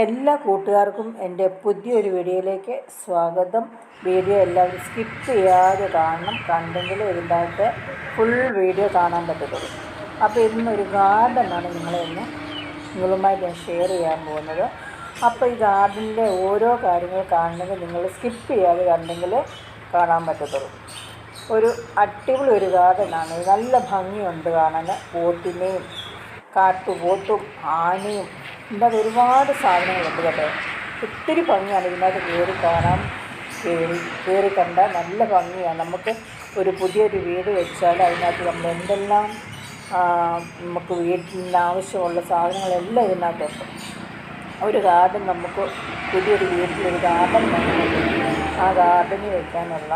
എല്ലാ കൂട്ടുകാർക്കും എന്റെ പുതിയൊരു വീഡിയോയിലേക്ക് സ്വാഗതം. വീഡിയോ എല്ലാവരും സ്കിപ്പ് ചെയ്യാതെ കാണണം. കണ്ടെങ്കിൽ ഒരുപാട് ഫുൾ വീഡിയോ കാണാൻ പറ്റത്തുള്ളൂ. അപ്പോൾ ഇന്നൊരു ഗാർഡനാണ് നിങ്ങളെ ഇന്ന് നിങ്ങളുമായിട്ട് ഞാൻ ഷെയർ ചെയ്യാൻ പോകുന്നത്. അപ്പോൾ ഈ ഗാർഡനിലെ ഓരോ കാര്യങ്ങൾ കാണണമെങ്കിൽ നിങ്ങൾ സ്കിപ്പ് ചെയ്യാതെ കണ്ടെങ്കിൽ കാണാൻ പറ്റത്തുള്ളൂ. ഒരു അടിപൊളി ഒരു ഗാർഡനാണ്. നല്ല ഭംഗിയുണ്ട് കാണാൻ. പോത്തിനെയും കാട്ടുപോത്തും ആനയും ഇതിനകത്ത് ഒരുപാട് സാധനങ്ങളുണ്ട് കേട്ടോ. ഒത്തിരി ഭംഗിയാണ് ഇതിനകത്ത് കയറി കാണാം കയറി കയറി കണ്ട നല്ല ഭംഗിയാണ്. നമുക്ക് ഒരു പുതിയൊരു വീട് വെച്ചാൽ അതിനകത്ത് നമ്മൾ എന്തെല്ലാം നമുക്ക് വീട്ടിൽ ആവശ്യമുള്ള സാധനങ്ങളെല്ലാം ഇതിനകത്തുണ്ട് ഒരു ഗാർഡൻ നമുക്ക് പുതിയൊരു വീട്ടിൽ ഒരു ഗാർഡൻ ആ ഗാർഡനിൽ വയ്ക്കാനുള്ള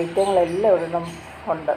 ഐറ്റങ്ങളെല്ലാം ഒരെണ്ണം ഉണ്ട്.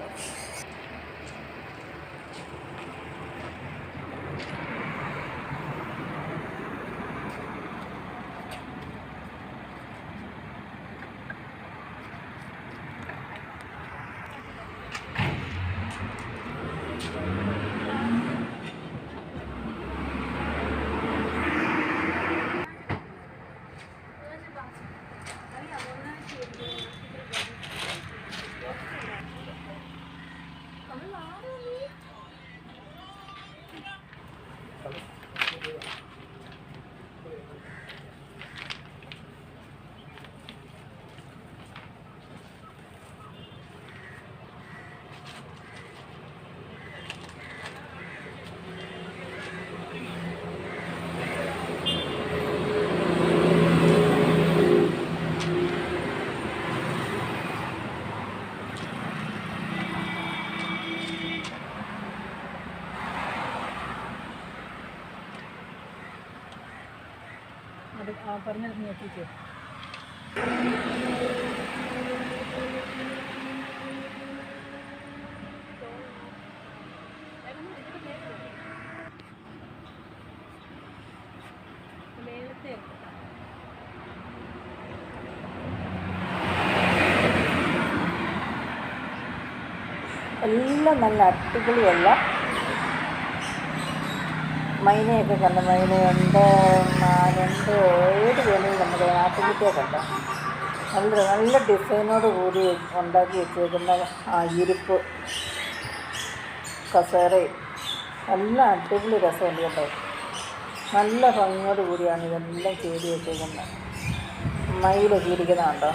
പറഞ്ഞത് നോക്കിയിട്ട് എല്ലാം നല്ല അടിപൊളിയല്ല. മൈനയൊക്കെ കണ്ട. മൈനയുണ്ട് മാനുണ്ട് ഏത് വേണമെങ്കിലും നമ്മുടെ ആട്ടുകുട്ടിയെ കണ്ട നല്ല നല്ല ഡിസൈനോട് കൂടി ഉണ്ടാക്കി വെച്ചേക്കുന്ന ആ ഇരിപ്പ് കസേരയും. നല്ല അടിപൊളി രസമുണ്ട് കേട്ടോ. നല്ല ഭംഗിയോട് കൂടിയാണ് ഇതെല്ലാം ചെയ്ത് വെച്ചേക്കുന്നത്. മയിലൊക്കെ ഇരിക്കുന്നതുണ്ടോ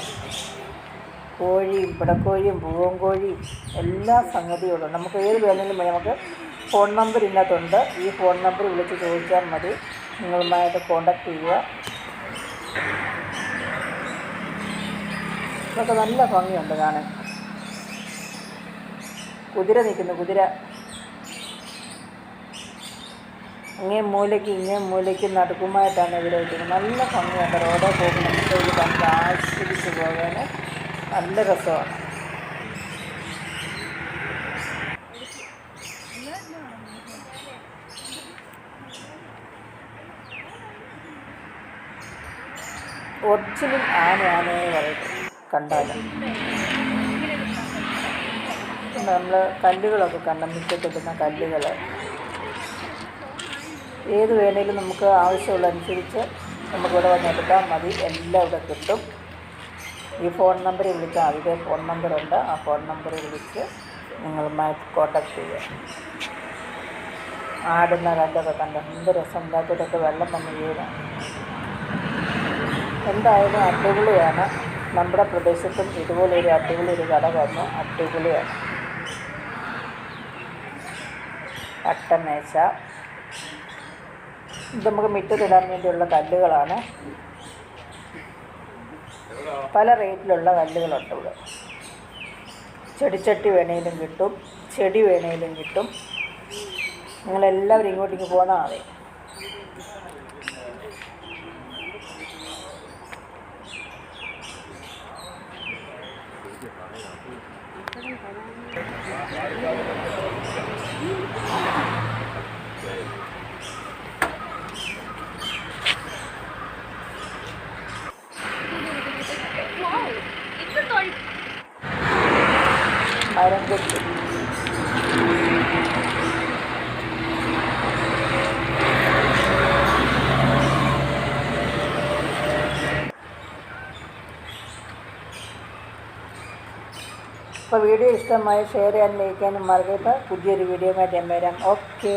കോഴിയും പിടക്കോഴിയും പൂവൻ കോഴിയും എല്ലാ സംഗതിയും നമുക്ക് ഏത് വേണമെങ്കിലും നമുക്ക് ഫോൺ നമ്പർ ഇതിനകത്തുണ്ട് ഈ ഫോൺ നമ്പർ വിളിച്ച് ചോദിച്ചാൽ മതി. നിങ്ങളുമായിട്ട് കോണ്ടാക്ട് ചെയ്യുക. ഇതൊക്കെ നല്ല ഭംഗിയുണ്ട് കാണാൻ. കുതിര നിൽക്കുന്നു കുതിര. ഇങ്ങേ മൂലയ്ക്ക് ഇങ്ങേ മൂലയ്ക്ക് നടുക്കുമായിട്ടാണ് ഇവിടെ വയ്ക്കുന്നത് നല്ല ഭംഗിയുണ്ട്. റോഡേ പോകുമ്പോൾ നമുക്ക് ഇത് കണ്ട് ആസ്വദിച്ച് പോകാൻ നല്ല രസമാണ്. ഒറിജിനൽ ആനയാണ് പറയട്ടെ കണ്ടാലും നമ്മൾ കല്ലുകളൊക്കെ കണ്ട മിക്കപ്പെടുന്ന കല്ലുകൾ ഏത് വേണേലും നമുക്ക് ആവശ്യമുള്ള അനുസരിച്ച് നമുക്കിവിടെ വന്ന് എടുത്താൽ മതി. എല്ലാം ഇവിടെ കിട്ടും. ഈ ഫോൺ നമ്പറിൽ വിളിച്ചാൽ അതിന്റെ ഫോൺ നമ്പറുണ്ട്. ആ ഫോൺ നമ്പറിൽ വിളിച്ച് നിങ്ങളുമായി കോണ്ടാക്ട് ചെയ്യുക ആടുന്ന കണ്ടൊക്കെ കണ്ട്. എന്ത് രസം. ഇല്ലാത്തതൊക്കെ വെള്ളം വന്ന് വീഴാം എന്തായാലും അടിപൊളിയാണ്. നമ്മുടെ പ്രദേശത്തും ഇതുപോലെ ഒരു അടിപൊളി ഒരു കട വന്നു. അടിപൊളിയാണ്. അട്ടമേശ. ഇത് നമുക്ക് മിറ്റത്തിടാൻ വേണ്ടിയുള്ള കല്ലുകളാണ്. പല റേറ്റിലുള്ള കല്ലുകളുണ്ട് ഇവിടെ. ചെടിച്ചട്ടി വേണേലും കിട്ടും ചെടി വേണേലും കിട്ടും. നിങ്ങളെല്ലാവരും ഇങ്ങോട്ടേക്ക് പോന്നാൽ Thank മരം അപ്പോൾ വീഡിയോ ഇഷ്ടമായി ഷെയർ ലൈക്ക് ചെയ്യാനും മറക്കരുത്. പുതിയൊരു വീഡിയോ ആയിട്ട് ഞാൻ വരാം. ഓക്കേ